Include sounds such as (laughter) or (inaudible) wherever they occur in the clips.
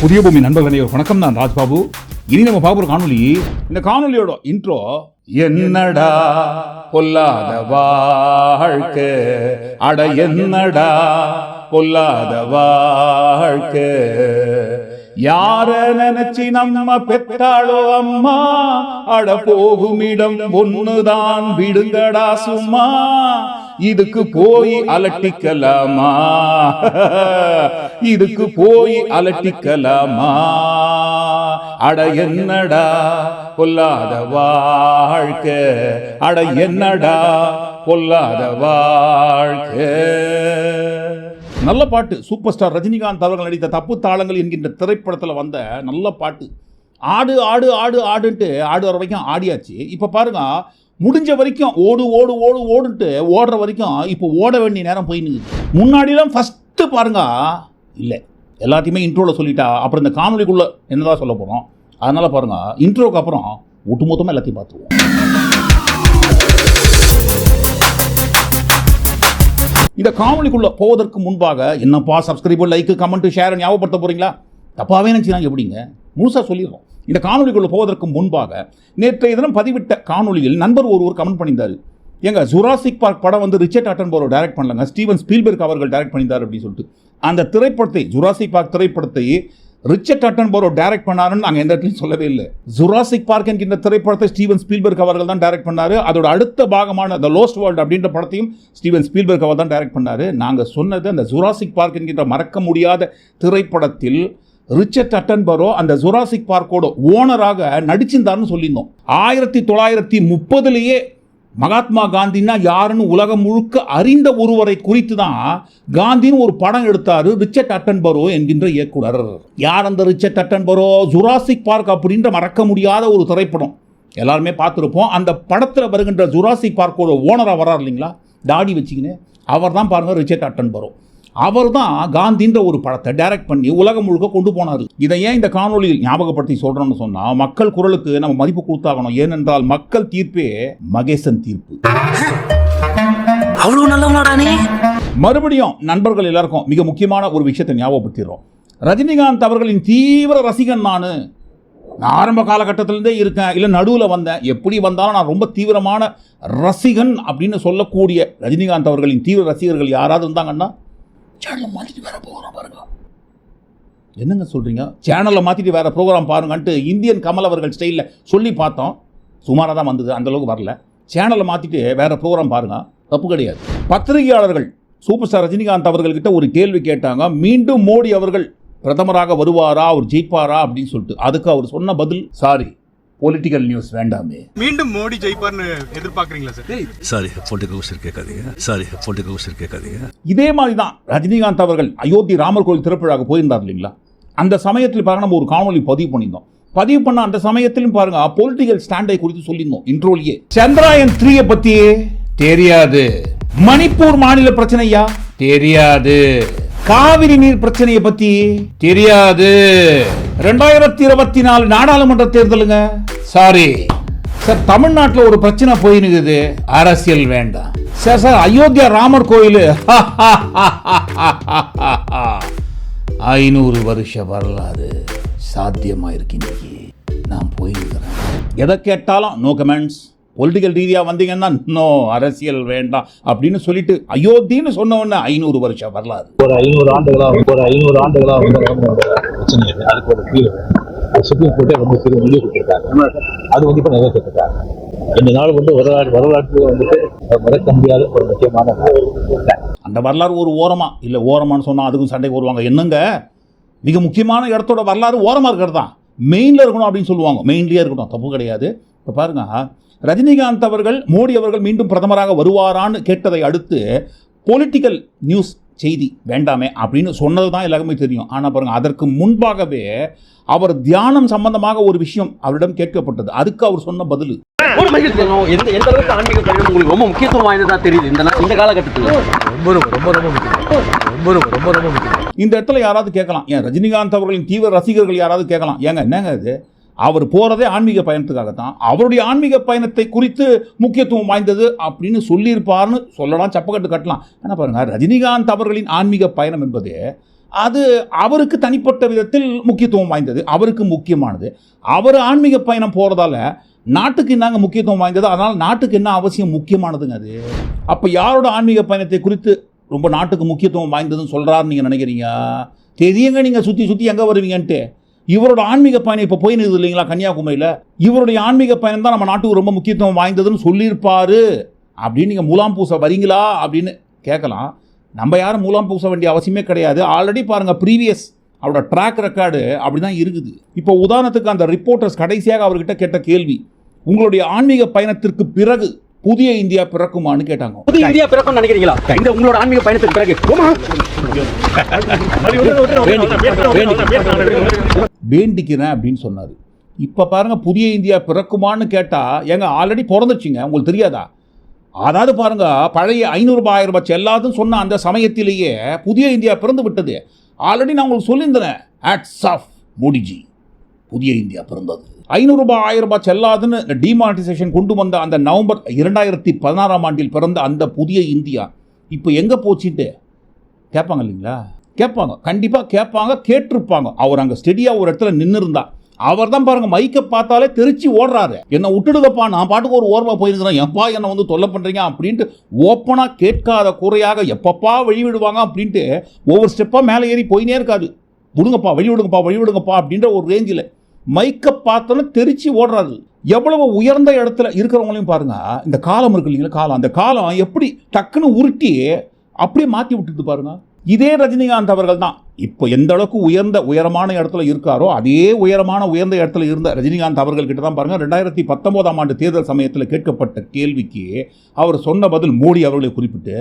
புதிய பூமி நண்பர்களே வணக்கம் நான் ராஜ்பாபு. இனி நம்ம பார்க்க போற காணொலி இந்த காணொலியோட இன்ட்ரோ என்னடா பொல்லாத வாழ்க்கை அட என்னடா பொல்லாத வாழ்க்கை. யார நினைச்சி நம்ம பெத்தாளோ அம்மா? அட போகும் இடம் ஒண்ணுதான் விடுங்கடா சும்மா. இதுக்கு போய் அலட்டிக்கலாமா? இதுக்கு போய் அலட்டிக்கலாமா? அட என்னடா பொல்லாத வாழ்க்கை? அட என்னடா பொல்லாத வாழ்க்கை? நல்ல பாட்டு. சூப்பர் ஸ்டார் ரஜினிகாந்த் அவர்கள் நடித்த தப்பு தாளங்கள் என்கின்ற திரைப்படத்தில் வந்த நல்ல பாட்டு. ஆடு ஆடு ஆடு ஆடுன்ட்டு ஆடு வர வரைக்கும் ஆடியாச்சு. இப்போ பாருங்க முடிஞ்ச வரைக்கும் ஓடு ஓடு ஓடு ஓடுன்ட்டு ஓடுற வரைக்கும் இப்போ ஓட வேண்டிய நேரம் போய் நிற்குது முன்னாடிலாம் ஃபஸ்ட்டு பாருங்க இல்லை. எல்லாத்தையுமே இன்ட்ரோவில் சொல்லிட்டா அப்புறம் இந்த காணொலிக்குள்ளே என்னதான் சொல்ல போகிறோம் அதனால் பாருங்க இன்ட்ரோக்கு அப்புறம் ஒட்டுமொத்தமாக எல்லாத்தையும் பார்த்துருவோம். இந்த காணொலிக்குள்ளே போவதற்கு முன்பாக என்னப்பா சப்ஸ்கிரைப் லைக்கு கமெண்ட்டு ஷேர் ஞாபகப்படுத்த போகிறீங்களா தப்பாகவே நினச்சினாங்க எப்படிங்க? முழுசாக சொல்லிடுறோம். இந்த காணொலிக்குள்ளே போவதற்கு முன்பாக நேற்றைய தினம் பதிவிட்ட காணொலியில் நண்பர் ஒருவர் கமெண்ட் பண்ணியிருந்தார். ஏங்க ஜுராசிக் பார்க் படம் வந்து ரிச்சர்ட் அட்டன்போரோ டைரக்ட் பண்ணலங்க ஸ்டீவன் ஸ்பீல்பர்க் அவர்கள் டைரக்ட் பண்ணியிருந்தார் அப்படின்னு சொல்லிட்டு. அந்த திரைப்படத்தை ஜுராசிக் பார்க் திரைப்படத்தை ரிச்சர்ட் அட்டன்போரோ டைரக்ட் பண்ணாருன்னு நாங்கள் எந்த இடத்துலையும் சொல்லவே இல்லை. ஜுராசிக் பார்க் என்கின்ற திரைப்படத்தை ஸ்டீவன் ஸ்பீல்பர்க் அவர்கள் தான் டைரக்ட் பண்ணார். அதோட அடுத்த பாகமான த லோஸ்ட் வேர்ல்டு அப்படின்ற படத்தையும் ஸ்டீவன் ஸ்பீல்பர்க் அவர் தான் டைரக்ட் பண்ணார். நாங்கள் சொன்னது அந்த ஜுராசிக் பார்க் என்கின்ற மறக்க முடியாத திரைப்படத்தில் ரிச்சர்ட் அட்டன்பரோ அந்த ஜுராசிக் பார்க்கோட ஓனராக நடிச்சிருந்தாருன்னு சொல்லியிருந்தோம். ஆயிரத்தி தொள்ளாயிரத்தி முப்பதுலேயே மகாத்மா காந்தின்னா யாருன்னு உலகம் முழுக்க அறிந்த ஒருவரை குறித்து தான் காந்தின்னு ஒரு படம் எடுத்தார் ரிச்சர்ட் அட்டன்பரோ என்கின்ற இயக்குனர். யார் அந்த ரிச்சர்ட் அட்டன்பரோ? ஜுராசிக் பார்க் அப்படின்ற மறக்க முடியாத ஒரு திரைப்படம். எல்லாருமே பார்த்துருப்போம். அந்த படத்தில் வருகின்ற ஜுராசிக் பார்க்கோட ஓனராக வரார் இல்லைங்களா? தாடி வச்சுக்கின்னு. அவர் தான் பாருங்க ரிச்சர்ட் அட்டன்பரோ. அவர் தான் காந்தின்ற ஒரு படத்தை டைரக்ட் பண்ணி உலகம் முழுக்க கொண்டு போனார். இதை ஏன் இந்த காணொலியில் ஞாபகப்படுத்தி சொல்கிறோன்னு சொன்னால் மக்கள் குரலுக்கு நம்ம மதிப்பு கொடுத்தாகணும். ஏனென்றால் மக்கள் தீர்ப்பே மகேசன் தீர்ப்பு. அவ்வளவு நல்லவனாடா நீ? மறுபடியும் நண்பர்கள் எல்லாருக்கும் மிக முக்கியமான ஒரு விஷயத்தை ஞாபகப்படுத்திடுறோம். ரஜினிகாந்த் அவர்களின் தீவிர ரசிகன் நான். நான் ஆரம்ப காலகட்டத்திலேருந்தே இருக்கேன். இல்லை நடுவில் வந்தேன். எப்படி வந்தாலும் நான் ரொம்ப தீவிரமான ரசிகன் அப்படின்னு சொல்லக்கூடிய ரஜினிகாந்த் அவர்களின் தீவிர ரசிகர்கள் யாராவது இருந்தாங்கன்னா சேனலை மாற்றிட்டு வேற ப்ரோக்ராம் பாருங்க. என்னங்க சொல்கிறீங்க சேனலை மாற்றிட்டு வேற ப்ரோக்ராம் பாருங்கன்ட்டு இந்தியன் கமல் அவர்கள் ஸ்டைலில் சொல்லி பார்த்தோம். சுமாராக தான் வந்தது அந்தளவுக்கு வரல. சேனலை மாற்றிட்டு வேற ப்ரோக்ராம் பாருங்க. தப்பு கிடையாது. பத்திரிகையாளர்கள் சூப்பர் ஸ்டார் ரஜினிகாந்த் அவர்கள்கிட்ட ஒரு கேள்வி கேட்டாங்க. மீண்டும் மோடி அவர்கள் பிரதமராக வருவாரா அவர் ஜெயிப்பாரா அப்படின்னு சொல்லிட்டு. அதுக்கு அவர் சொன்ன பதில் சாரி. பொலிட்டிக்கல் நியூஸ் வேண்டாமே. மீண்டும் மோடி ஜெயிப்பார்னு எதிர்பார்க்கறீங்களா சார் சாரி பொலிட்டிக்கல் கொஸ்டின் கேட்காதீங்க. சாரி பொலிட்டிக்கல் கொஸ்டின் கேட்காதீங்க. இதே மாதிரி தான் ரஜினிகாந்த் அவர்கள் அயோத்தி ராமர் கோயில் திருப்பிழாவுக்கு போயிருந்தார் இல்லைங்களா? அந்த சமயத்தில் பாருங்க நம்ம ஒரு காணொலி பதிவு பண்ணியிருந்தோம். பதிவு பண்ண அந்த சமயத்திலும் பாருங்க பொலிட்டிக்கல் ஸ்டாண்டை குறித்து சொல்லியிருந்தோம் இன்ட்ரோலியே. சந்திராயன் த்ரீயை பத்தி தெரியாது. மணிப்பூர் மாநில பிரச்சனையா? தெரியாது. காவிரி நீர் பிரச்சனையை பத்தி தெரியாது. ரெண்டாயிரத்தி இருபத்தி நாலு நாடாளுமன்ற தேர்தலுங்க. சாரி சார் தமிழ்நாட்டில் ஒரு பிரச்சனை போயினுக்குது. அரசியல் வேண்டாம். சார் சார் அயோத்தியா ராமர் கோயில். (laughs) ஐநூறு வருஷ வரலாறு சாத்தியமாக இருக்கு இன்னைக்கு நான் போயிருக்கிறேன். எதை கேட்டாலும் நோ கமெண்ட்ஸ் பொலிட்டிக்கல் ரீதியாக வந்தீங்கன்னா நோ அரசியல் வேண்டாம் அப்படின்னு சொல்லிட்டு அயோத்தின்னு சொன்ன உடனே ஐநூறு வருஷம் வரலாறு. ஒரு ஐநூறு ஆண்டுகளா ஒரு ஐநூறு ஆண்டுகளா வந்து ராமனோட பிரச்சனை இல்லை அதுக்கு ஒரு தீர்வு சுப்ரீம் கோர்ட்டே ரொம்ப பெரிய முடிவு கொடுத்துருக்காங்க. அது வந்து இப்போ நிறைவேற்றிருக்காங்க. இந்த நாள் வந்து வரலாறு வரலாற்றில் வந்துட்டு மறக்க முடியாத ஒரு முக்கியமான அந்த வரலாறு ஒரு ஓரமா இல்லை ஓரமான்னு சொன்னால் அதுக்கும் சண்டைக்கு வருவாங்க என்னங்க? மிக முக்கியமான இடத்தோட வரலாறு ஓரமாக இருக்கிறது தான். மெயினில் இருக்கணும் அப்படின்னு சொல்லுவாங்க. மெயின்லேயே இருக்கணும். தப்பு கிடையாது. இப்போ பாருங்க ரஜினிகாந்த் அவர்கள் மோடி அவர்கள் மீண்டும் பிரதமராக வருவாரான்னு கேட்டதை அடுத்து பொலிட்டிக்கல் நியூஸ் செய்தி வேண்டாமே அப்படின்னு சொன்னது தான் எல்லாருமே தெரியும். ஆனால் பாருங்க அதற்கு முன்பாகவே அவர் தியானம் சம்பந்தமாக ஒரு விஷயம் அவரிடம் கேட்கப்பட்டது. அதுக்கு அவர் சொன்ன பதில். ஒரு மகிழ்ச்சி. எந்த எந்த அளவுக்கு ஆன்மீக பயணம் உங்களுக்கு ரொம்ப முக்கியத்துவம் வாய்ந்ததா தெரியுது? இந்த இந்த காலகட்டத்தில். ரொம்ப ரொம்ப ரொம்ப ரொம்ப முக்கியம். ரொம்ப ரொம்ப ரொம்ப இந்த இடத்துல யாராவது கேட்கலாம். ஏன் ரஜினிகாந்த் அவர்களின் தீவிர ரசிகர்கள் யாராவது கேட்கலாம். ஏங்க என்னங்க இது? அவர் போகிறதே ஆன்மீக பயணத்துக்காகத்தான். அவருடைய ஆன்மீக பயணத்தை குறித்து முக்கியத்துவம் வாய்ந்தது அப்படின்னு சொல்லியிருப்பார்னு சொல்லலாம் சப்பக்கட்டு கட்டலாம். ஆனால் பாருங்க ரஜினிகாந்த் அவர்களின் ஆன்மீக பயணம் என்பது அது அவருக்கு தனிப்பட்ட விதத்தில் முக்கியத்துவம் வாய்ந்தது அவருக்கு முக்கியமானது. அவர் ஆன்மீக பயணம் போகிறதால நாட்டுக்கு என்னங்க முக்கியத்துவம் வாய்ந்தது அதனால் நாட்டுக்கு என்ன அவசியம் முக்கியமானதுங்க அது? அப்போ யாரோட ஆன்மீக பயணத்தை குறித்து ரொம்ப நாட்டுக்கு முக்கியத்துவம் வாய்ந்ததுன்னு சொல்கிறாருன்னு நீங்கள் நினைக்கிறீங்க? தெரியுங்க நீங்கள் சுற்றி சுற்றி எங்கே வருவீங்கன்ட்டு. இவரோட ஆன்மீக பயணம் இப்போ போய் இல்லைங்களா கன்னியாகுமரியில்? இவருடைய ஆன்மீக பயணம் தான் நம்ம நாட்டுக்கு ரொம்ப முக்கியத்துவம் வாய்ந்ததுன்னு சொல்லியிருப்பாரு. அப்படின்னு நீங்கள் மூலாம் பூச வரீங்களா? அப்படின்னு கேட்கலாம். நம்ம யாரும் மூலாம் பூச வேண்டிய அவசியமே கிடையாது. ஆல்ரெடி பாருங்கள் ப்ரீவியஸ் அவரோட ட்ராக் ரெக்கார்டு அப்படி தான் இருக்குது. இப்போ உதாரணத்துக்கு அந்த ரிப்போர்ட்டர்ஸ் கடைசியாக அவர்கிட்ட கேட்ட கேள்வி உங்களுடைய ஆன்மீக பயணத்திற்கு பிறகு புதிய இந்தியா பிறக்குமான்னு கேட்டாங்க. புது இந்தியா பிறக்கும் நினைக்கிறீங்களா? இந்த உங்களோட ஆன்மீக பயணத்துக்கு பிறகு. வேண்டிக்கிறேன் அப்படின்னு சொன்னார். இப்போ பாருங்க புதிய இந்தியா பிறக்குமான்னு கேட்டால் ஏங்க ஆல்ரெடி பிறந்துச்சுங்க உங்களுக்கு தெரியாதா? அதாவது பாருங்க பழைய ஐநூறுபா ஆயிரம் ரூபாய் செல்லாதுன்னு சொன்ன அந்த சமயத்திலேயே புதிய இந்தியா பிறந்து விட்டது. ஆல்ரெடி நான் உங்களுக்கு சொல்லியிருந்தேன். ஆட்ஸ் ஆஃப் மோடிஜி புதிய இந்தியா பிறந்தது. ஐநூறுரூபா ஆயிரம் ரூபாய் செல்லாதுன்னு டிமானிட்டைசேஷன் கொண்டு வந்த அந்த நவம்பர் இரண்டாயிரத்தி பதினாறாம் ஆண்டில் பிறந்த அந்த புதிய இந்தியா இப்போ எங்கே போச்சுட்டு? கேட்பாங்க இல்லைங்களா? கேட்பாங்க. கண்டிப்பாக கேட்பாங்க கேட்டிருப்பாங்க. அவர் அங்கே ஸ்டெடியாக ஒரு இடத்துல நின்று இருந்தா அவர் தான் பாருங்க மைக்கை பார்த்தாலே தெரிச்சு ஓடுறாரு. என்னை விட்டுடுதப்பா நான் பாட்டுக்கு ஒரு ஓரமாக போயிருக்கிறேன். எப்பா என்னை வந்து தொல்லை பண்ணுறீங்க அப்படின்ட்டு ஓப்பனாக கேட்காத குறையாக எப்பப்பா வழி விடுவாங்க அப்படின்ட்டு ஒவ்வொரு ஸ்டெப்பாக மேலே ஏறி போயினே இருக்காது விடுங்கப்பா வழி விடுங்கப்பா வழி விடுங்கப்பா அப்படின்ற ஒரு ரேஞ்சில் மைக்கை பார்த்தோன்னா தெரிச்சு ஓடுறாரு எவ்வளவு உயர்ந்த இடத்துல இருக்கிறவங்களையும் பாருங்க. இந்த காலம் இருக்கு இல்லைங்களா காலம். அந்த காலம் எப்படி டக்குன்னு உருட்டி அப்படியே மாற்றி விட்டுட்டு பாருங்க. இதே ரஜினிகாந்த் அவர்கள் தான். இப்போ எந்த அளவுக்கு உயர்ந்த உயரமான இடத்துல இருக்காரோ அதே உயரமான உயர்ந்த இடத்துல இருந்த ரஜினிகாந்த் அவர்கள் கிட்ட தான் பாருங்கள் ரெண்டாயிரத்தி பத்தொம்போதாம் ஆண்டு தேர்தல் சமயத்தில் கேட்கப்பட்ட கேள்விக்கு அவர் சொன்ன பதில் மோடி அவர்களை குறிப்பிட்டு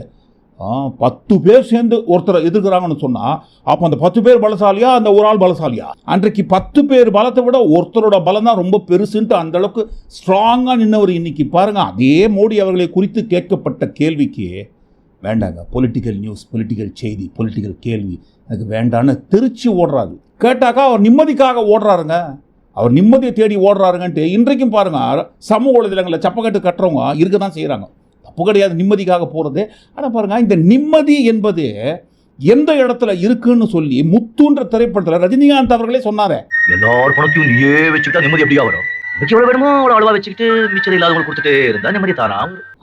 பத்து பேர் சேர்ந்து ஒருத்தரை எதிர்க்கிறாங்கன்னு சொன்னால் அப்போ அந்த பத்து பேர் பலசாலியா? அந்த ஒரு ஆள் பலசாலியா? அன்றைக்கு பத்து பேர் பலத்தை விட ஒருத்தரோட பலம் தான் ரொம்ப பெருசுன்ட்டு அந்த அளவுக்கு ஸ்ட்ராங்காக நின்னவர் இன்னைக்கு பாருங்க. அதே மோடி அவர்களை குறித்து கேட்கப்பட்ட கேள்விக்கு வேண்டாங்க பொலிட்டிக்கல் நியூஸ் பொலிட்டிக்கல் செய்தி பொலிட்டிக்கல் கேள்வி எனக்கு வேண்டான்னு திருச்சி ஓடுறாரு. கேட்டாக்கா அவர் நிம்மதிக்காக ஓடுறாருங்க. அவர் நிம்மதியை தேடி ஓடுறாருங்கன்ட்டு இன்றைக்கும் பாருங்கள் சமூக வலைதளங்களில் சப்பக்கட்டு கட்டுறவங்க இருக்க தான் செய்கிறாங்க தப்பு கிடையாது நிம்மதிக்காக போகிறது ஆனால் பாருங்க இந்த நிம்மதி என்பது எந்த இடத்துல இருக்குன்னு சொல்லி முத்துன்ற திரைப்படத்தில் ரஜினிகாந்த் அவர்களே சொன்னாரே. எல்லார் பணத்தையும் நீயே வச்சுக்கிட்டா நிம்மதி எப்படியா வரும்? எவ்வளவு வேணுமோ அவ்வளவு அளவா வச்சுக்கிட்டு மிச்சம் இல்லாதவங்களுக்கு கொடுத்துட்டே இருந்தா நிம்மதி தானா.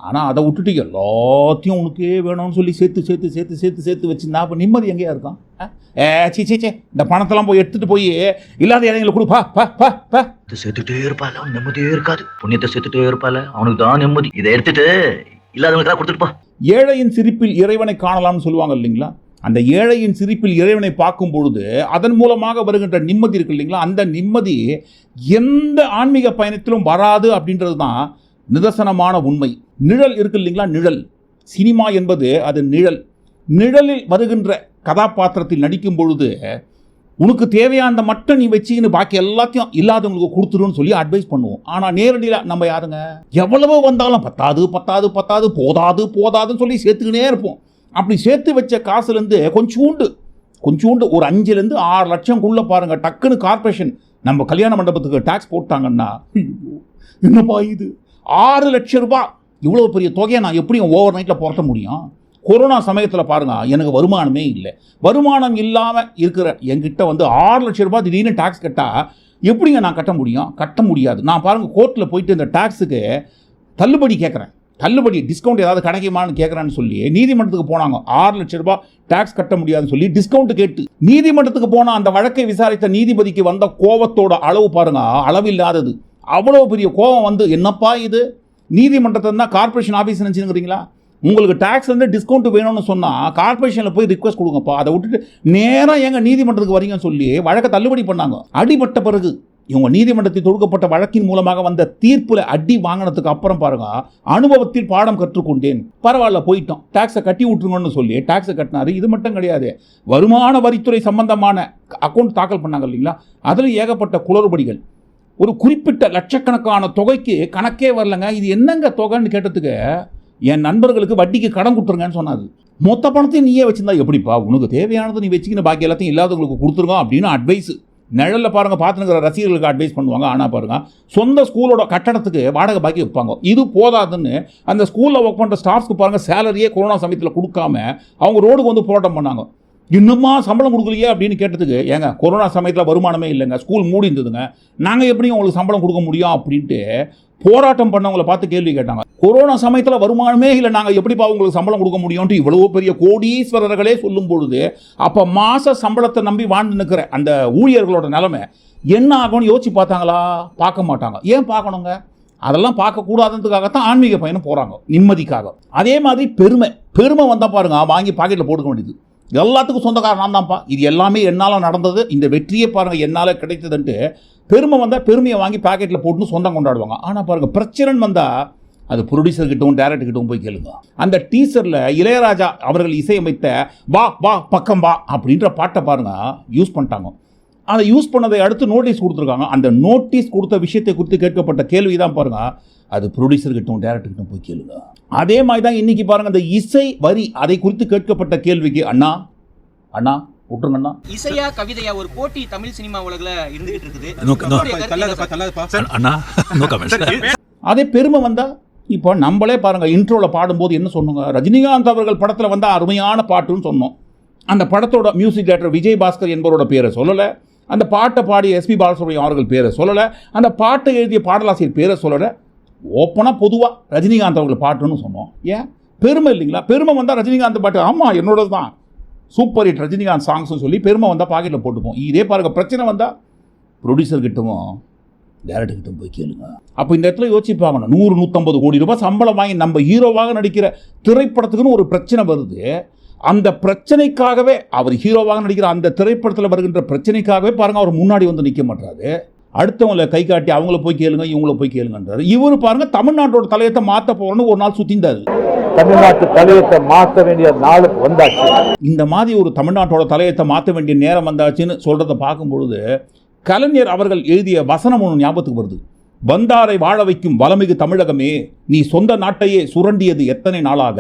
ஆனால் அதை விட்டுட்டு எல்லாத்தையும் உனக்கே வேணும்னு சொல்லி சேர்த்து சேர்த்து சேர்த்து சேர்த்து சேர்த்து வச்சுருந்தா அப்போ நிம்மதி எங்கேயா இருக்கான்? ஏ சீ சீ சே இந்த பணத்தெல்லாம் போய் எடுத்துட்டு போய் இல்லாத இடைங்களை கொடு பா பா பா பா. இது சேர்த்துட்டே இருப்பால அவன் நிம்மதியே இருக்காது. புண்ணியத்தை சேர்த்துட்டே இருப்பால அவனுக்கு தான் நிம்மதி. இதை எடுத்துட்டு இல்லாதவங்களுக்கு கொடுத்துட்டு போ. ஏழையின் சிரிப்பில் இறைவனை காணலாம்னு சொல்லுவாங்க இல்லைங்களா? அந்த ஏழையின் சிரிப்பில் இறைவனை பார்க்கும் பொழுது அதன் மூலமாக வருகின்ற நிம்மதி இருக்கு இல்லைங்களா? அந்த நிம்மதி எந்த ஆன்மீக பயணத்திலும் வராது அப்படின்றது தான் நிதர்சனமான உண்மை. நிழல் இருக்கு இல்லைங்களா? நிழல். சினிமா என்பது அது நிழல். நிழலில் வருகின்ற கதாபாத்திரத்தில் நடிக்கும் பொழுது உனக்கு தேவையானதை மட்டும் நீ வச்சுக்கின்னு பாக்கி எல்லாத்தையும் இல்லாதவங்களுக்கு கொடுத்துருன்னு சொல்லி அட்வைஸ் பண்ணுவோம். ஆனால் நேரடியில் நம்ம யாருங்க? எவ்வளவோ வந்தாலும் பத்தாது பத்தாது பத்தாது போதாது போதாதுன்னு சொல்லி சேர்த்துக்கினே இருப்போம். அப்படி சேர்த்து வச்ச காசுலேருந்து கொஞ்சூண்டு கொஞ்சூண்டு ஒரு அஞ்சுலேருந்து ஆறு லட்சம்குள்ளே பாருங்கள் டக்குன்னு கார்ப்பரேஷன் நம்ம கல்யாண மண்டபத்துக்கு டேக்ஸ் போட்டாங்கன்னா என்னப்பா இது? ஆறு லட்சம் ரூபாய். இவ்வளோ பெரிய தொகையை நான் எப்படியும் ஓவர் நைட்டில் புரட்ட முடியும்? கொரோனா சமயத்தில் பாருங்க எனக்கு வருமானமே இல்லை. வருமானம் இல்லாமல் இருக்கிற என்கிட்ட வந்து ஆறு லட்சம் ரூபாய் திடீர்னு டேக்ஸ் கட்டா எப்படிங்க நான் கட்ட முடியும்? கட்ட முடியாது. நான் பாருங்க கோர்ட்டில் போயிட்டு இந்த டேக்ஸுக்கு தள்ளுபடி கேட்குறேன் தள்ளுபடி டிஸ்கவுண்ட் ஏதாவது கிடைக்குமான்னு கேட்குறேன்னு சொல்லி நீதிமன்றத்துக்கு போனாங்க. ஆறு லட்சம் ரூபாய் டேக்ஸ் கட்ட முடியாதுன்னு சொல்லி டிஸ்கவுண்ட் கேட்டு. நீதிமன்றத்துக்கு போன அந்த வழக்கை விசாரித்த நீதிபதிக்கு வந்த கோவத்தோட அளவு பாருங்க அளவில்லாதது. அவ்வளோ பெரிய கோவம் வந்து என்னப்பா இது? நீதிமன்றத்தை தான் கார்ப்பரேஷன் ஆஃபீஸ் நினச்சிருக்கிறீங்களா உங்களுக்கு டேக்ஸ் வந்து டிஸ்கவுண்ட் வேணும்னு சொன்னால் கார்ப்பரேஷனில் போய் ரிக்வஸ்ட் கொடுங்கப்பா. அதை விட்டுட்டு நேராக எங்கள் நீதிமன்றத்துக்கு வரீங்கன்னு சொல்லி வழக்கை தள்ளுபடி பண்ணாங்க. அடிபட்ட பிறகு இவங்க நீதிமன்றத்தில் தொடுக்கப்பட்ட வழக்கின் மூலமாக வந்த தீர்ப்பில் அடி வாங்கினதுக்கு அப்புறம் பாருங்க அனுபவத்தில் பாடம் கற்றுக்கொண்டேன். பரவாயில்ல போயிட்டோம். டாக்ஸை கட்டி விட்டுருங்கன்னு சொல்லி டாக்ஸை கட்டினாரு. இது மட்டும் கிடையாது. வருமான வரித்துறை சம்பந்தமான அக்கௌண்ட் தாக்கல் பண்ணாங்க இல்லைங்களா? அதில் ஏகப்பட்ட குளறுபடிகள். ஒரு குறிப்பிட்ட லட்சக்கணக்கான தொகைக்கு கணக்கே வரலங்க. இது என்னங்க தொகைன்னு கேட்டதுக்கு என் நண்பர்களுக்கு வட்டிக்கு கடன் கொடுத்துருங்கன்னு சொன்னாரு. மொத்த பணத்தையும் நீயே வச்சிருந்தா எப்படிப்பா? உனக்கு தேவையானது நீ வச்சுக்கின்னு பாக்கி எல்லாத்தையும் இல்லாதவங்களுக்கு கொடுத்துருங்க அப்படின்னு அட்வைஸ் நிழலில் பாருங்கள் பார்த்துனுக்கிற ரசிகர்களுக்கு அட்வைஸ் பண்ணுவாங்க ஆனால் பாருங்க. சொந்த ஸ்கூலோட கட்டடத்துக்கு வாடகை பாக்கி வைப்பாங்க. இது போதாதுன்னு அந்த ஸ்கூலில் ஒர்க் பண்ணுற ஸ்டாஃப்ஸ்க்கு பாருங்கள் சேலரியே கொரோனா சமயத்தில் கொடுக்காம அவங்க ரோடுக்கு வந்து போராட்டம் பண்ணாங்க. இன்னுமா சம்பளம் கொடுக்கலையே அப்படின்னு கேட்டதுக்கு ஏங்க கொரோனா சமயத்தில் வருமானமே இல்லைங்க. ஸ்கூல் மூடி இருந்ததுங்க நாங்கள் எப்படி உங்களுக்கு சம்பளம் கொடுக்க முடியும் அப்படின்ட்டு போராட்டம் பண்ணவங்களை பார்த்து கேள்வி கேட்டாங்க. கொரோனா சமயத்தில் வருமானமே இல்லை நாங்கள் எப்படிப்பா உங்களுக்கு சம்பளம் கொடுக்க முடியும்ட்டு இவ்வளோ பெரிய கோடீஸ்வரர்களே சொல்லும் பொழுது அப்போ மாத சம்பளத்தை நம்பி வாழ்ந்து நிற்கிற அந்த ஊழியர்களோட நிலைமை என்ன ஆகும்னு யோசிச்சு பார்த்தாங்களா? பார்க்க மாட்டாங்க. ஏன் பார்க்கணுங்க? அதெல்லாம் பார்க்கக்கூடாததுக்காகத்தான் ஆன்மீக பயணம் போகிறாங்க நிம்மதிக்காக. அதே மாதிரி பெருமை. பெருமை வந்தால் பாருங்க வாங்கி பாக்கெட்டில் போட்டுக்க வேண்டியது. எல்லாத்துக்கும் சொந்தக்காரன் நான் தான்ப்பா. இது எல்லாமே என்னால் நடந்தது. இந்த வெற்றியை பாருங்கள் என்னால் கிடைத்ததுன்ட்டு பெருமை வந்தால் பெருமையை வாங்கி பாக்கெட்டில் போட்டுன்னு சொந்தம் கொண்டாடுவாங்க. ஆனால் பாருங்கள் பிரச்சனைன்னு வந்தால் அது ப்ரொடியூசர் கிட்டவும் டேரக்டர் கிட்டவும் போய் கேளுங்க. அந்த டீசரில் இளையராஜா அவர்கள் இசையமைத்த வா வா பக்கம் வா அப்படின்ற பாட்டை பாருங்க யூஸ் பண்ணிட்டாங்க. அதை யூஸ் பண்ணதை அடுத்து நோட்டீஸ் கொடுத்துருக்காங்க. அந்த நோட்டீஸ் கொடுத்த விஷயத்தை குறித்து கேட்கப்பட்ட கேள்வி தான் பாருங்க. அது ப்ரொடியூசர் கிட்டவும் டேரக்டர் கிட்டவும் போய் கேளுங்க. அதே மாதிரி தான் இன்னைக்கு பாருங்க அந்த இசை வரி அதை குறித்து கேட்கப்பட்ட கேள்விக்கு அண்ணா அண்ணா விட்டுருங்க அண்ணா இசையா கவிதையா ஒரு போட்டி தமிழ் சினிமா உலகுல இருந்துகிட்டு இருக்குது. அதே பெருமை வந்தா இப்போ நம்மளே பாருங்க இன்ட்ரோவில் பாடும்போது என்ன சொன்னோங்க? ரஜினிகாந்த் அவர்கள் படத்தில் வந்தால் அருமையான பாட்டுன்னு சொன்னோம். அந்த படத்தோட மியூசிக் டைரக்டர் விஜய் பாஸ்கர் என்பவரோட பேரை சொல்லலை. அந்த பாட்டை பாடிய எஸ்பி பாலசுப்ரமணியம் அவர்கள் பேரை சொல்லலை. அந்த பாட்டை எழுதிய பாடலாசிரியர் பேரை சொல்லலை. ஓப்பனாக பொதுவாக ரஜினிகாந்த் அவர்கள் பாட்டுன்னு சொன்னோம். ஏன்? பெருமை இல்லைங்களா? பெருமை வந்தால் ரஜினிகாந்த் பாட்டு. ஆமாம் என்னோடது தான். சூப்பர் ஹிட் ரஜினிகாந்த் சாங்ஸ்னு சொல்லி பெருமை வந்தால் பாக்கெட்டில் போட்டுப்போம். இதே பாருங்கள் பிரச்சனை வந்தால் ப்ரொடியூசர் கிட்டவும் டேரக்டர் கிட்ட போய் கேளுங்க. அப்போ இந்த இடத்துல யோசிப்பாங்க நூறு நூற்றம்பது கோடி ரூபாய் சம்பளம் வாங்கி நம்ம ஹீரோவாக நடிக்கிற திரைப்படத்துக்குன்னு ஒரு பிரச்சனை வருது. அந்த பிரச்சனைக்காகவே அவர் ஹீரோவாக நடிக்கிற அந்த திரைப்படத்தில் வருகின்ற பிரச்சனைக்காகவே பாருங்க அவர் முன்னாடி வந்து நிற்க மாட்டாரு. அடுத்தவங்களை கை காட்டி அவங்கள போய் கேளுங்க இவங்கள போய் கேளுங்கன்றாரு. இவர் பாருங்க தமிழ்நாட்டோட தலையத்தை மாற்ற போறோன்னு ஒரு நாள் சுத்திந்தாரு. தமிழ்நாட்டு தலையத்தை மாற்ற வேண்டிய நாள் வந்தாச்சு. இந்த மாதிரி ஒரு தமிழ்நாட்டோட தலையத்தை மாற்ற வேண்டிய நேரம் வந்தாச்சுன்னு சொல்கிறத பார்க்கும் பொழுது கலைஞர் அவர்கள் எழுதிய வசனம் ஒன்று ஞாபகத்துக்கு வருது. வந்தாரை வாழ வைக்கும் வளமிகு தமிழகமே நீ சொந்த நாட்டையே சுரண்டியது எத்தனை நாளாக?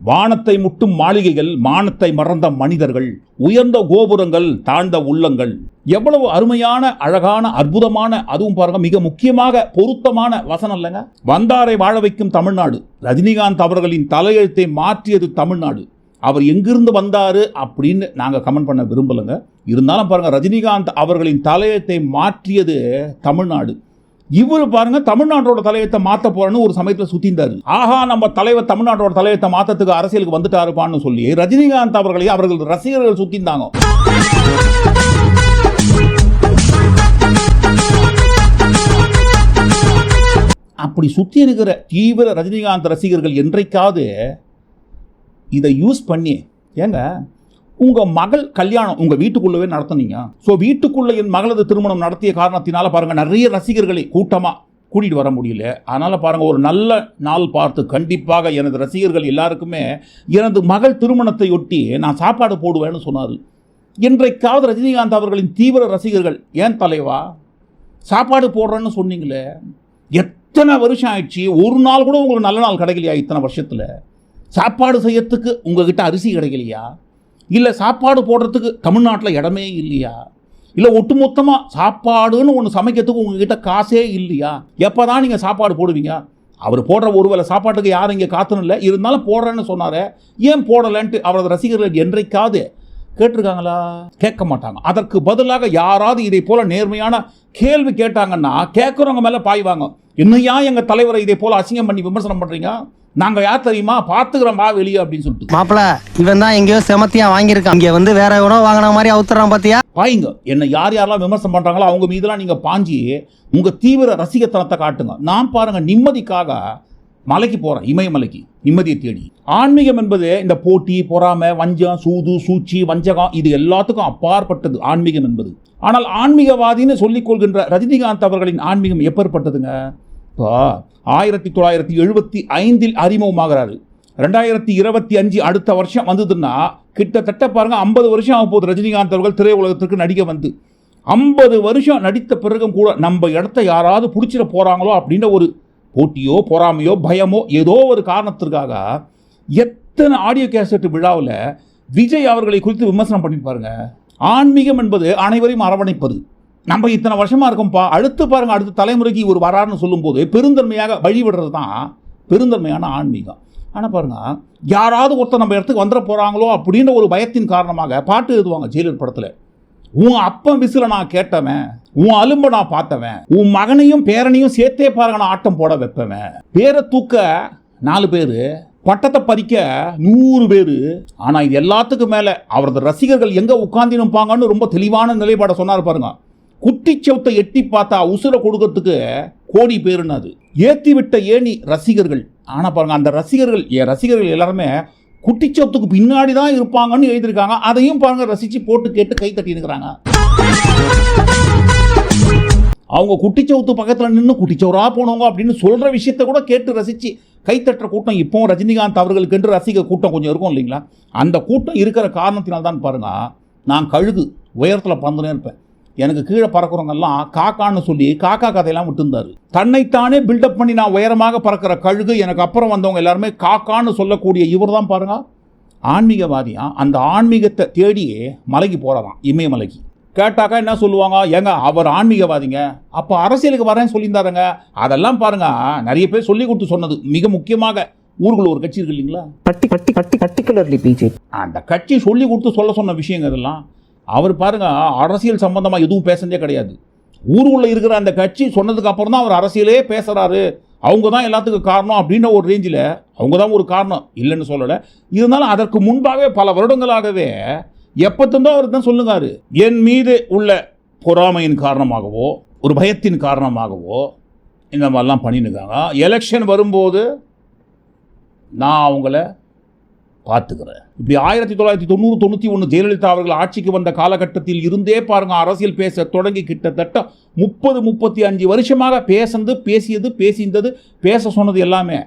வானத்தை முட்டும் மாளிகைகள் மானத்தை மறந்த மனிதர்கள் உயர்ந்த கோபுரங்கள் தாழ்ந்த உள்ளங்கள். எவ்வளவு அருமையான அழகான அற்புதமான அதுவும் பாருங்க மிக முக்கியமாக பொருத்தமான வசனம் இல்லைங்க? வந்தாரை வாழ வைக்கும் தமிழ்நாடு. ரஜினிகாந்த் அவர்களின் தலையெழுத்தை மாற்றியது தமிழ்நாடு. அவர் எங்கிருந்து வந்தாரு அப்படின்னு நாங்கள் கமெண்ட் பண்ண விரும்பலைங்க. இருந்தாலும் பாருங்க ரஜினிகாந்த் அவர்களின் தலையத்தை மாற்றியது தமிழ்நாடு. இவர் பாருங்க தமிழ்நாட்டோட தலையத்தை மாற்ற போறேன்னு ஒரு சமயத்தில் சுத்திந்தாரு. ஆஹா நம்ம தலைவர் தமிழ்நாட்டோட தலையத்தை மாத்தத்துக்கு அரசியலுக்கு வந்துட்டாருப்பான்னு சொல்லி ரஜினிகாந்த் அவர்களை அவர்கள் ரசிகர்கள் சுத்திந்தாங்க. அப்படி சுத்தி இருக்கிற தீவிர ரஜினிகாந்த் ரசிகர்கள் என்றைக்காவது இதை யூஸ் பண்ணி ஏங்க உங்கள் மகள் கல்யாணம் உங்கள் வீட்டுக்குள்ளவே நடத்துனீங்க. ஸோ வீட்டுக்குள்ளே என் மகளது திருமணம் நடத்திய காரணத்தினால பாருங்கள் நிறைய ரசிகர்களை கூட்டமாக கூட்டிகிட்டு வர முடியல. அதனால் பாருங்கள் ஒரு நல்ல நாள் பார்த்து கண்டிப்பாக எனது ரசிகர்கள் எல்லாருக்குமே எனது மகள் திருமணத்தை ஒட்டி நான் சாப்பாடு போடுவேன்னு சொன்னார். இன்றைக்காவது ரஜினிகாந்த் அவர்களின் தீவிர ரசிகர்கள் ஏன் தலைவா சாப்பாடு போடுறேன்னு சொன்னீங்களே. எத்தனை வருஷம் ஆயிடுச்சு ஒரு நாள் கூட உங்களுக்கு நல்ல நாள் கிடைக்கலையா இத்தனை வருஷத்தில்? சாப்பாடு செய்யறதுக்கு உங்ககிட்ட அரிசி கிடைக்கலையா? இல்லை சாப்பாடு போடுறதுக்கு தமிழ்நாட்டில் இடமே இல்லையா? இல்லை ஒட்டுமொத்தமாக சாப்பாடுன்னு ஒன்று சமைக்கிறதுக்கு உங்ககிட்ட காசே இல்லையா? எப்போ தான் நீங்கள் சாப்பாடு போடுவீங்க? அவர் போடுற ஒரு வேளை சாப்பாட்டுக்கு யாரும் இங்கே காத்துன்னு இல்லை. இருந்தாலும் போடுறேன்னு சொன்னார். ஏன் போடலைன்ட்டு அவரது ரசிகர்கள் என்றைக்காவது கேட்டிருக்காங்களா? கேட்க மாட்டாங்க அதற்கு பதிலாக யாராவது இதை போல நேர்மையான கேள்வி கேட்டாங்கன்னா கேட்குறவங்க மேலே பாய்வாங்க. இன்னையா எங்கள் தலைவரை இதே போல அசிங்கம் பண்ணி விமர்சனம் பண்ணுறீங்க நாங்கள் யார் தெரியுமா? பார்த்துக்கிறோம் வா வெளியே அப்படின்னு சொல்லிட்டு. மாப்பிள இவன் தான் எங்கேயோ செமத்தியா வாங்கியிருக்கான். இங்க வந்து வேற எவனோ வாங்கின மாதிரி அவுத்துறான் பாத்தியா? பாயுங்க என்னை யார் யாரெல்லாம் விமர்சனம் பண்ணுறாங்களோ அவங்க மீதெல்லாம் நீங்கள் பாஞ்சி உங்கள் தீவிர ரசிகத்தனத்தை காட்டுங்க. நான் பாருங்க நிம்மதிக்காக மலைக்கு போகிறேன் இமயமலைக்கு நிம்மதியை தேடி. ஆன்மீகம் என்பது இந்த போட்டி பொறாமை வஞ்சம் சூது சூழ்ச்சி வஞ்சகம் இது எல்லாத்துக்கும் அப்பாற்பட்டது ஆன்மீகம் என்பது. ஆனால் ஆன்மீகவாதின்னு சொல்லிக் கொள்கின்ற ரஜினிகாந்த் அவர்களின் ஆன்மீகம் எப்பேற்பட்டதுங்க? இப்போ ஆயிரத்தி தொள்ளாயிரத்தி எழுபத்தி ஐந்தில் அறிமுகமாகிறாரு. ரெண்டாயிரத்தி இருபத்தி அஞ்சு அடுத்த வருஷம் வந்ததுன்னா கிட்டத்தட்ட பாருங்க ஐம்பது வருஷம் ஆக போகுது ரஜினிகாந்த் அவர்கள் திரையுலகத்திற்கு நடிக்க வந்து. ஐம்பது வருஷம் நடித்த பிறகும் கூட நம்ம இடத்த யாராவது பிடிச்சிட போகிறாங்களோ அப்படின்ற ஒரு போட்டியோ பொறாமையோ பயமோ ஏதோ ஒரு காரணத்திற்காக எத்தனை ஆடியோ கேசட் விழாவில் விஜய் அவர்களை குறித்து விமர்சனம் பண்ணி பாருங்க. ஆன்மீகம் என்பது அனைவரையும் அரவணைப்பது. நம்ம இத்தனை வருஷமாக இருக்கோம்ப்பா. அடுத்து பாருங்கள் அடுத்த தலைமுறைக்கு ஒரு வராருன்னு சொல்லும்போது பெருந்தன்மையாக வழிவிடுறது தான் பெருந்தன்மையான ஆன்மீகம். ஆனால் பாருங்கள் யாராவது ஒருத்தர் நம்ம இடத்துக்கு வந்துட போகிறாங்களோ அப்படின்ற ஒரு பயத்தின் காரணமாக பாட்டு எழுதுவாங்க ஜெயிலர் படத்தில். உன் அப்பன் விசில நான் கேட்டவன் உன் அலும்ப நான் பார்த்தவன் உன் மகனையும் பேரனையும் சேர்த்தே பாருங்க நான் ஆட்டம் போட வைப்பவன். பேரை தூக்க நாலு பேர் பட்டத்தை பறிக்க நூறு பேர். ஆனால் இது எல்லாத்துக்கும் மேலே அவரது ரசிகர்கள் எங்கே உட்கார்ந்திருப்பாங்கன்னு ரொம்ப தெளிவான நிலைப்பாடை சொன்னார் பாருங்க. குட்டிச்சவுத்தை எட்டி பார்த்தா உசுரை கொடுக்கறதுக்கு கோடி பேருன்னு அது. ஏத்தி விட்ட ஏணி ரசிகர்கள். ஆனால் பாருங்க அந்த ரசிகர்கள் என் ரசிகர்கள் எல்லாருமே குட்டிச்சோத்துக்கு பின்னாடி தான் இருப்பாங்கன்னு எழுதியிருக்காங்க. அதையும் பாருங்க ரசித்து போட்டு கேட்டு கை தட்டியிருக்கிறாங்க அவங்க குட்டிச்சவுத்து பக்கத்தில் நின்று குட்டிச்சவராக போனவங்க அப்படின்னு சொல்கிற விஷயத்த கூட கேட்டு ரசித்து கைத்தட்டுற கூட்டம் இப்போவும் ரஜினிகாந்த் அவர்களுக்கென்று ரசிக கூட்டம் கொஞ்சம் இருக்கும் இல்லைங்களா? அந்த கூட்டம் இருக்கிற காரணத்தினால் தான் நான் கழுகு உயரத்தில் பறந்துனே இருப்பேன். எனக்கு கீழே பறக்கிறவங்கெல்லாம் காக்கான்னு சொல்லி காக்கா கதையெல்லாம் விட்டுருந்தாரு. தன்னைத்தானே பில்டப் பண்ணி நான் உயரமாக பறக்கிற கழுகு எனக்கு அப்புறம் வந்தவங்க எல்லாருமே காக்கான்னு சொல்லக்கூடிய இவர் தான் பாருங்க. ஆன்மீகவாதியா? அந்த ஆன்மீகத்தை தேடி மலைக்கு போகிறாராம் இமயமலைக்கு. கேட்டாக்கா என்ன சொல்லுவாங்க? ஏங்க அவர் ஆன்மீகவாதிங்க. அப்போ அரசியலுக்கு வரேன்னு சொல்லியிருந்தாருங்க. அதெல்லாம் பாருங்க நிறைய பேர் சொல்லி கொடுத்து சொன்னது. மிக முக்கியமாக ஊருக்குள்ள ஒரு கட்சி இருக்கு இல்லைங்களா? பர்டிகுலர்லி பிஜேபி அந்த கட்சி சொல்லி கொடுத்து சொல்ல சொன்ன விஷயங்க இதெல்லாம் அவர் பாருங்கள் அரசியல் சம்பந்தமாக எதுவும் பேசுனதே கிடையாது. ஊருக்குள்ள இருக்கிற அந்த கட்சி சொன்னதுக்கு அப்புறம் தான் அவர் அரசியலே பேசுகிறாரு அவங்க தான் எல்லாத்துக்கும் காரணம் அப்படின்ற ஒரு ரேஞ்சில் அவங்க தான் ஒரு காரணம். இல்லைன்னு சொல்லலை. இருந்தாலும் அதற்கு முன்பாகவே பல வருடங்களாகவே எப்பத்திருந்தோ அவர் தான் சொல்லுங்காரு என் மீது உள்ள பொறாமையின் காரணமாகவோ ஒரு பயத்தின் காரணமாகவோ இந்த மாதிரிலாம் பண்ணிட்டுருக்காங்க எலெக்ஷன் வரும்போது நான் அவங்கள பார்த்துக்கிறேன் இப்படி ஆயிரத்தி தொள்ளாயிரத்தி தொண்ணூறு தொண்ணூற்றி ஒன்று ஜெயலலிதா அவர்கள் ஆட்சிக்கு வந்த காலகட்டத்தில் இருந்தே பாருங்கள் அரசியல் பேச தொடங்கி கிட்டத்தட்ட முப்பது முப்பத்தி அஞ்சு வருஷமாக பேசந்து பேசியது பேசியிருந்தது பேச சொன்னது எல்லாமே.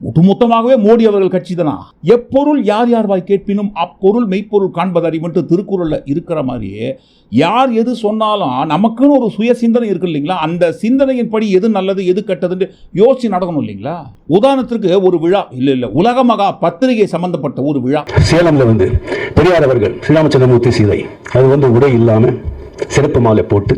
ஒட்டுமொத்தமாகவே மோடி அவர்கள் கட்சி தானா எப்பொருள் யார் யார் வாய் கேட்பினும் அப்பொருள் மெய்ப்பொருள் காண்பது அறிவுன்ட்டு திருக்குறளில் இருக்கிற மாதிரியே யார் எது சொன்னாலும் நமக்குன்னு ஒரு சுய சிந்தனை இருக்கு இல்லைங்களா? அந்த சிந்தனையின்படி எது நல்லது எது கெட்டதுன்னு யோசிச்சு நடக்கணும் இல்லைங்களா? உதாரணத்திற்கு ஒரு விழா இல்லை இல்லை உலக மகா பத்திரிகை சம்பந்தப்பட்ட ஒரு விழா. சேலம்ல வந்து பெரியார் அவர்கள் ஸ்ரீராமச்சந்திரமூர்த்தி சீதை அது வந்து உடை இல்லாமல் சிறப்பு மாலை போட்டு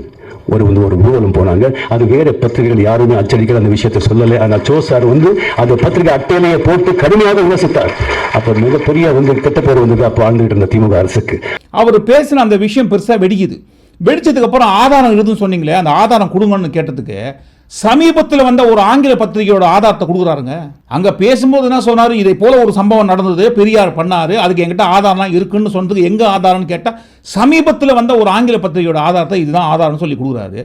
ஒரு வந்து ஒரு ஊர்வலம் போனாங்க. அது வேற பத்திரிகைகள் யாருமே அச்சடிக்கிற அந்த விஷயத்தை சொல்லலை. ஆனால் சோ சார் வந்து அந்த பத்திரிகை அட்டையிலேயே போட்டு கடுமையாக விமர்சித்தார். அப்போ மிகப்பெரிய வந்து கெட்ட பேர் வந்தது அப்போ ஆண்டுகிட்டு இருந்த திமுக அரசுக்கு. அவர் பேசின அந்த விஷயம் பெருசாக வெடிக்குது. வெடிச்சதுக்கு அப்புறம் ஆதாரம் இருக்குதுன்னு சொன்னீங்களே அந்த ஆதாரம் கொடுங்கன்னு கேட்டதுக்கு சமீபத்தில் வந்த ஒரு ஆங்கில பத்திரிகையோட ஆதாரத்தை கொடுக்குறாருங்க. அங்கே பேசும்போது என்ன சொன்னார்? இதை போல ஒரு சம்பவம் நடந்தது பெரியார் பண்ணார் அதுக்கு எங்கிட்ட ஆதாரம்லாம் இருக்குன்னு சொன்னதுக்கு எங்கே ஆதாரம்னு கேட்டால் சமீபத்தில் வந்த ஒரு ஆங்கில பத்திரிகையோட ஆதாரத்தை இதுதான் ஆதாரம்னு சொல்லி கொடுக்குறாரு.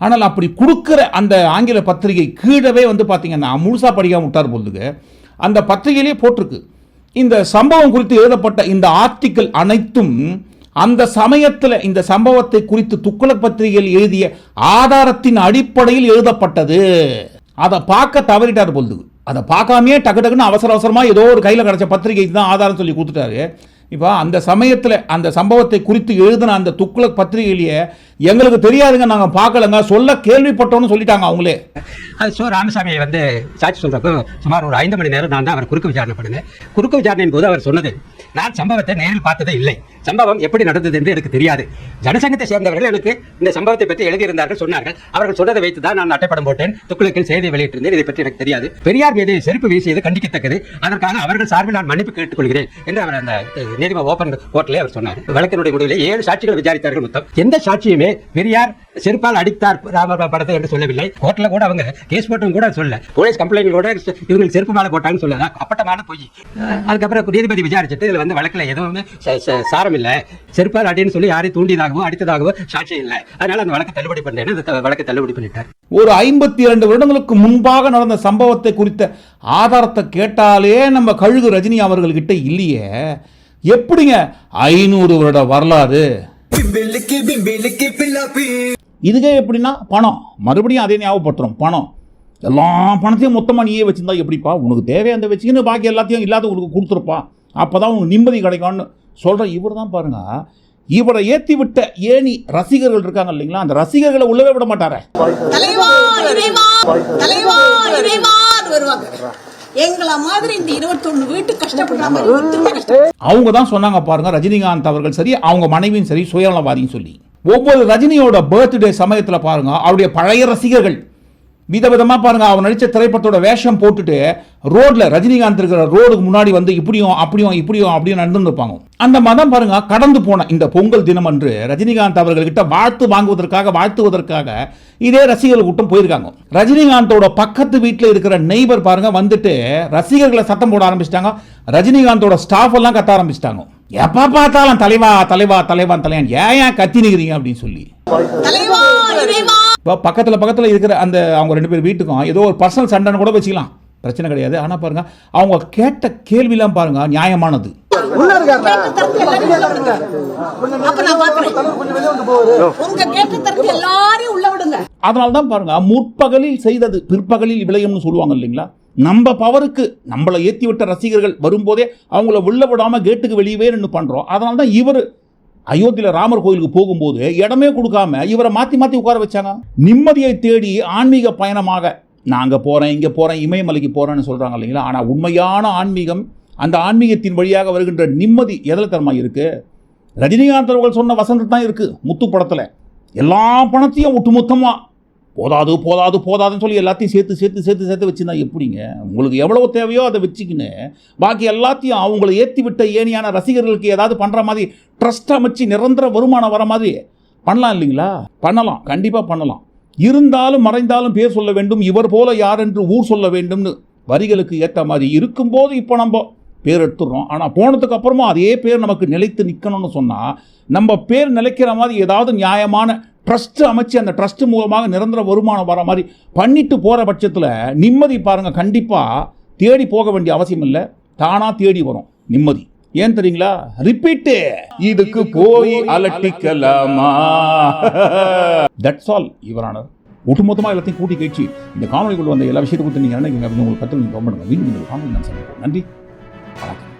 ஆனால் அப்படி கொடுக்குற அந்த ஆங்கில பத்திரிகை கீழவே வந்து பார்த்தீங்கன்னா முழுசாக படிக்காமல் விட்டார் போலுக்கு அந்த பத்திரிகையிலே போட்டிருக்கு. இந்த சம்பவம் குறித்து எழுதப்பட்ட இந்த ஆர்டிக்கல் அனைத்தும் அந்த சமயத்தில் இந்த சம்பவத்தை குறித்து துக்ளக் பத்திரிகையில் எழுதிய ஆதாரத்தின் அடிப்படையில் எழுதப்பட்டது. அதை பார்க்க தவறிட்டார் பொழுது. அதை பார்க்காமே டக்கு டக்குன்னு அவசர அவசரமாக ஏதோ ஒரு கையில் கிடச்ச பத்திரிகை தான் ஆதாரம் சொல்லி கொடுத்துட்டாரு. இப்போ அந்த சமயத்தில் அந்த சம்பவத்தை குறித்து எழுதின அந்த துக்ளக் பத்திரிகையிலேயே எங்களுக்கு தெரியாதுங்க நாங்க பார்க்கலங்க. சொல்ல கேள்விப்பட்டோம்னு சொல்லிட்டாங்க அவங்களே. அது சோ ராமசாமியை வந்து சாட்சி சொல்றப்போ சுமார் ஒரு ஐந்து மணி நேரம் நான் தான் அவர் குறுக்கு விசாரணை பண்ணினேன் குறுக்கு விசாரணையின் போது அவர் சொன்னது நான் சம்பவத்தை நேரில் பார்த்ததே இல்லை. சம்பவம் எப்படி நடந்தது என்று எனக்கு தெரியாது. ஜனசங்கத்தை சேர்ந்தவர்கள் எனக்கு இந்த சம்பவத்தை பற்றி எழுதியிருந்தார்கள் சொன்னார்கள். அவர்கள் சொன்னதை வைத்து தான் நான் அட்டைப்படம் போட்டேன் துக்குளுக்கில் செய்தி வெளியிட்டிருந்தேன். இதை பற்றி எனக்கு தெரியாது. பெரியார் மீது செருப்பு வீசியது கண்டிக்கத்தக்கது. அதற்காக அவர்கள் சார்பில் நான் மன்னிப்பு கேட்டுக்கொள்கிறேன் என்று அவர் அந்த நீதிமன்ற ஓபன் கோர்ட்டிலே அவர் சொன்னார். வழக்கினுடைய முடிவில் ஏழு சாட்சிகள் விசாரித்தார்கள் மொத்தம். எந்த சாட்சியுமே பெரியார் செருப்பால் அடித்தார் ராம படத்தை என்று சொல்லவில்லை. கோர்ட்ல கூட அவங்க கேஸ் போட்டும் கூட சொல்ல போலீஸ் கம்ப்ளைண்ட் கூட இவர்கள் செருப்பு மேலே போட்டாங்கன்னு சொல்லல. அப்பட்டமான பொய். அதுக்கப்புறம் நீதிபதி விசாரிச்சுட்டு இதுல வந்து வழக்கில் எதுவுமே ச- சாரம் இல்லை. செருப்பால் அடின்னு சொல்லி யாரையும் தூண்டியதாகவோ அடித்ததாகவோ சாட்சி இல்லை. அதனால அந்த வழக்கை தள்ளுபடி பண்ணேன்னு அந்த வழக்கை தள்ளுபடி பண்ணிட்டார். ஒரு ஐம்பத்தி இரண்டு வருடங்களுக்கு முன்பாக நடந்த சம்பவத்தை குறித்த ஆதாரத்தை கேட்டாலே நம்ம கழுகு ரஜினி அவர்கள்கிட்ட இல்லையே. எப்படிங்க ஐநூறு வருட வரலாறு? இதுக்கே எப்படின்னா பணம். மறுபடியும் அதே ஞாபகப்படுத்துறோம் பணம். எல்லா பணத்தையும் மொத்தமாக நீயே வச்சிருந்தா எப்படிப்பா? உனக்கு தேவையானதை வச்சுக்கின்னு பாக்கி எல்லாத்தையும் இல்லாத உனக்கு கொடுத்துருப்பா. அப்போ தான் உனக்கு நிம்மதி கிடைக்கும்னு சொல்கிற இவர் தான் பாருங்க. இவரை ஏற்றி விட்ட ஏணி ரசிகர்கள் இருக்காங்க இல்லைங்களா? அந்த ரசிகர்களை உள்ளவே விட மாட்டாரே. எங்கள மாதிரி இந்த இருபத்தொன்னு வீட்டு கஷ்டப்படுறாங்க அவங்க தான் சொன்னாங்க பாருங்க ரஜினிகாந்த் அவர்கள் சரி அவங்க மனைவியும் சரி சுயநலவாதியும் சொல்லி. ஒவ்வொரு ரஜினியோட பர்த்டே சமயத்தில் பாருங்க அவருடைய பழைய ரசிகர்கள் விதவிதமாக பாருங்க அவன் நடித்த திரைப்படத்தோட வேஷம் போட்டுட்டு ரோட்டில் ரஜினிகாந்த் இருக்கிற ரோடுக்கு முன்னாடி வந்து இப்படியும் அப்படியும் இப்படியும் அப்படியும் நடந்துருப்பாங்க அந்த மதம் பாருங்க கடந்து போன இந்த பொங்கல் தினம் அன்று ரஜினிகாந்த் அவர்கள்கிட்ட வாழ்த்து வாங்குவதற்காக வாழ்த்துவதற்காக இதே ரசிகர்கள் கூட்டம் போயிருக்காங்க. ரஜினிகாந்தோட பக்கத்து வீட்டில் இருக்கிற நெய்பர் பாருங்க வந்துட்டு ரசிகர்களை சத்தம் போட ஆரம்பிச்சிட்டாங்க. ரஜினிகாந்தோட ஸ்டாஃப் எல்லாம் கத்த ஆரம்பிச்சிட்டாங்க. எப்ப பார்த்தாலும் தலைவா தலைவா தலைவான் தலையான் ஏன் ஏன் கத்தினுக்கிறீங்க அப்படின்னு சொல்லி. இப்போ பக்கத்தில் பக்கத்தில் இருக்கிற அந்த அவங்க ரெண்டு பேர் வீட்டுக்கும் ஏதோ ஒரு பர்சனல் சண்டைன்னு கூட வச்சுக்கலாம். பிரச்சனை கிடையாது. ஆனால் பாருங்க அவங்க கேட்ட கேள்விலாம் பாருங்க நியாயமானது. அதனால தான் பாருங்க முற்பகலில் செய்தது பிற்பகலில் விளையும்னு சொல்லுவாங்க இல்லைங்களா? நம்ம பவருக்கு நம்மளை ஏற்றி விட்ட ரசிகர்கள் வரும்போதே அவங்கள உள்ள விடாம கேட்டுக்கு வெளியவே நின்று பண்றோம். அதனால தான் இவர் அயோத்தியில் ராமர் கோயிலுக்கு போகும்போது இடமே கொடுக்காம இவரை மாற்றி மாற்றி உட்கார வச்சாங்க நிம்மதியை தேடி ஆன்மீக பயணமாக நான் அங்கே போகிறேன் இங்கே போகிறேன் இமயமலைக்கு போகிறேன்னு சொல்கிறாங்க இல்லைங்களா? ஆனால் உண்மையான ஆன்மீகம் அந்த ஆன்மீகத்தின் வழியாக வருகின்ற நிம்மதி எதில் தரமாக இருக்குது ரஜினிகாந்த் அவர்கள் சொன்ன வசந்தம் தான் இருக்குது முத்து படத்தில். எல்லா பணத்தையும் ஒட்டுமொத்தமாக போதாது போதாது போதாதுன்னு சொல்லி எல்லாத்தையும் சேர்த்து சேர்த்து சேர்த்து சேர்த்து வச்சுருந்தா எப்படிங்க? உங்களுக்கு எவ்வளவு தேவையோ அதை வச்சுக்கின்னு பாக்கி எல்லாத்தையும் அவங்கள ஏற்றி விட்ட ஏனியான ரசிகர்களுக்கு ஏதாவது பண்ணுற மாதிரி ட்ரஸ்ட் அமைச்சு நிரந்தர வருமானம் வர மாதிரி பண்ணலாம் இல்லைங்களா? பண்ணலாம் கண்டிப்பாக பண்ணலாம். இருந்தாலும் மறைந்தாலும் பேர் சொல்ல வேண்டும் இவர் போல யார் என்று ஊர் சொல்ல வேண்டும்னு வரிகளுக்கு ஏற்ற மாதிரி இருக்கும்போது இப்போ நம்ம பேர் எடுத்துடுறோம். ஆனால் போனதுக்கு அப்புறமா அதே பேர் நமக்கு நிலைத்து நிற்கணும்னு சொன்னால் நம்ம பேர் நிலைக்கிற மாதிரி ஏதாவது நியாயமான ட்ரஸ்ட் அமைச்சு அந்த ட்ரஸ்ட் மூலமாக நிரந்தர வருமானம் வர மாதிரி பண்ணிட்டு போகிற பட்சத்தில் நிம்மதி பாருங்கள் கண்டிப்பாக தேடி போக வேண்டிய அவசியம் இல்லை. தானாக தேடி வரும். நிம்மதி. ஏன் தெரியுங்களா? ரிப்பீட்டு இதுக்கு போய் அலட்டிக்கலாமா? தட்ஸ் ஆல் இவரானர் ஒட்டுமொத்தமாக எல்லாத்தையும் கூட்டி கழிச்சு இந்த காணொலிக்குள்ள வந்த எல்லா விஷயத்தை கொடுத்து நீங்கள் என்ன உங்களுக்கு கற்று நீங்கள் கவனம் பண்ணுங்க. வீണ്ടുம் இந்த காணொலி நான் சந்திப்போம் நன்றி. வணக்கம்.